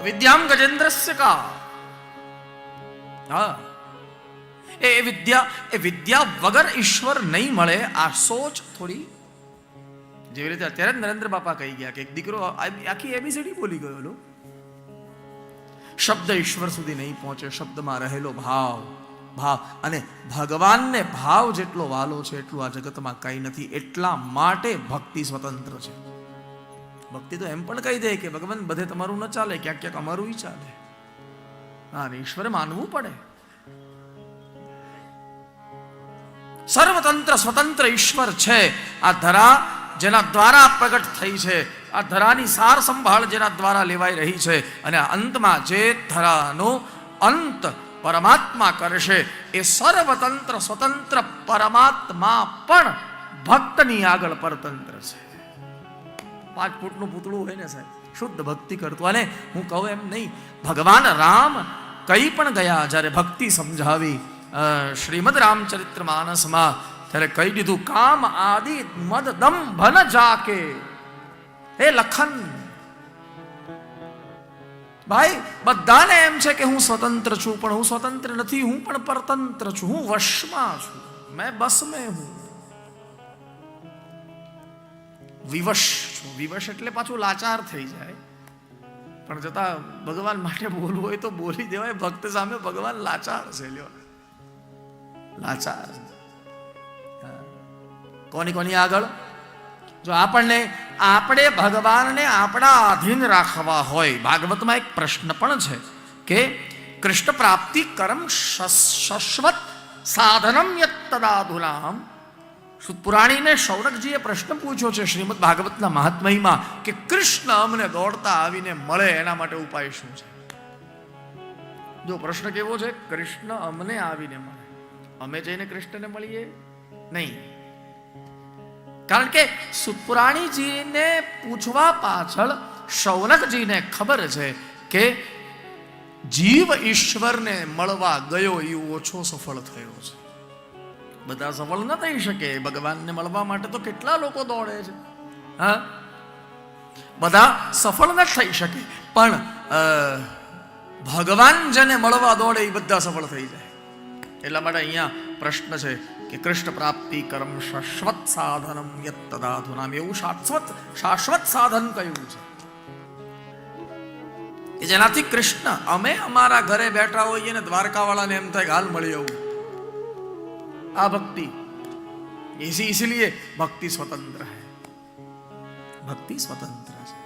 વિદ્યામ ગજેન્દ્રસ્ય કા હા એ વિદ્યા એ વિદ્યા વગર ઈશ્વર નહીં મળે આ સોચ થોડી જેવી રીતે અત્યારે નરેન્દ્ર બાપા કહી ગયા કે એક દીકરો આખી એબીસીડી બોલી ગયો શબ્દ ઈશ્વર સુધી નહીં પહોંચે શબ્દમાં રહેલો ભાવ ભાવ અને ભગવાનને ભાવ જેટલો વાલો છે એટલું આ જગતમાં કંઈ નથી એટલા માટે ભક્તિ સ્વતંત્ર છે ભક્તિ તો એમ પણ કહી દે કે ભગવાન, બધે તમારું ન ચાલે, ક્યાંક ક્યાંક અમારું ચાલે. હા ઈશ્વરે માનવું પડે. સર્વતંત્ર સ્વતંત્ર ઈશ્વર છે. આ ધરા જેના દ્વારા પ્રગટ થઈ છે. આ ધરાની સાર સંભાળ જેના દ્વારા લેવાઈ રહી છે. અને અંતમાં જે ધરાનો અંત પરમાત્મા કરશે, એ સર્વતંત્ર સ્વતંત્ર પરમાત્મા પણ ભક્તની આગળ પરતંત્ર છે. પાંચ ફૂટનું પૂતળું હોય ને સાહેબ, શુદ્ધ ભક્તિ કરતું. અને હું કહું એમ નહીં, ભગવાન રામ કઈ પણ ગયા જ્યારે ભક્તિ સમજાવી શ્રીમદ રામચરિત્ર માનસમાં, ત્યારે કહી દીધું, કામ આદિ મદ દમ ભન જાકે. હે લખન! ભાઈ, બધાને એમ છે કે હું સ્વતંત્ર છું, પણ હું સ્વતંત્ર નથી, હું પણ પરતંત્ર છું, હું વશમાં છું. મેં બસ મેં હું. વિવશ છું. વિવશ એટલે પાછું લાચાર થઈ જાય. પણ જતા ભગવાન માટે બોલવું હોય તો બોલી દેવાય. ભક્ત સામે ભગવાન લાચાર છે લાચાર. કોની કોની આગળ? જો આપણને, આપણે ભગવાનને આપણા આધીન રાખવા હોય, ભાગવતમાં એક પ્રશ્ન પણ છે કે કૃષ્ણ પ્રાપ્તિ કરમ શશ્વત સાધનમ યત તદાધુનામ પુરાણીને શૌનકજીએ પ્રશ્ન પૂછ્યો છે શ્રીમદ ભાગવતના મહાત્મયમાં કે કૃષ્ણ અમને દોડતા આવીને મળે, એના માટે ઉપાય શું છે? જો પ્રશ્ન કેવો છે? કૃષ્ણ અમને આવીને મળે. અમે જઈને કૃષ્ણને મળીએ? નહીં. કારણ કે સુતપુરાણીજીને પૂછવા પાછળ સૌનકજીને ખબર છે કે જીવ ઈશ્વરને મળવા ગયો એ ઓછો સફળ થયો છે. બધા સફળ ન થઈ શકે. ભગવાનને મળવા માટે તો કેટલા લોકો દોડે છે. હા? બધા સફળ ન થઈ શકે. પણ ભગવાન જેને મળવા દોડે એ બધા સફળ થઈ જાય. એટલા માટે અહીંયા પ્રશ્ન છે કે કૃષ્ણ પ્રાપ્તિ કર્મ શાશ્વત સાધનમ યત તદાધુનામ એવું શાશ્વત શાશ્વત સાધન કયું છે. કે જેનાથી કૃષ્ણ, અમે અમારા ઘરે બેઠા હોઈએ ને દ્વારકાવાળાને એમ થાય હાલ મળી આવું. આ भक्ति इसी इसीलिए भक्ति स्वतंत्र है भक्ति स्वतंत्र है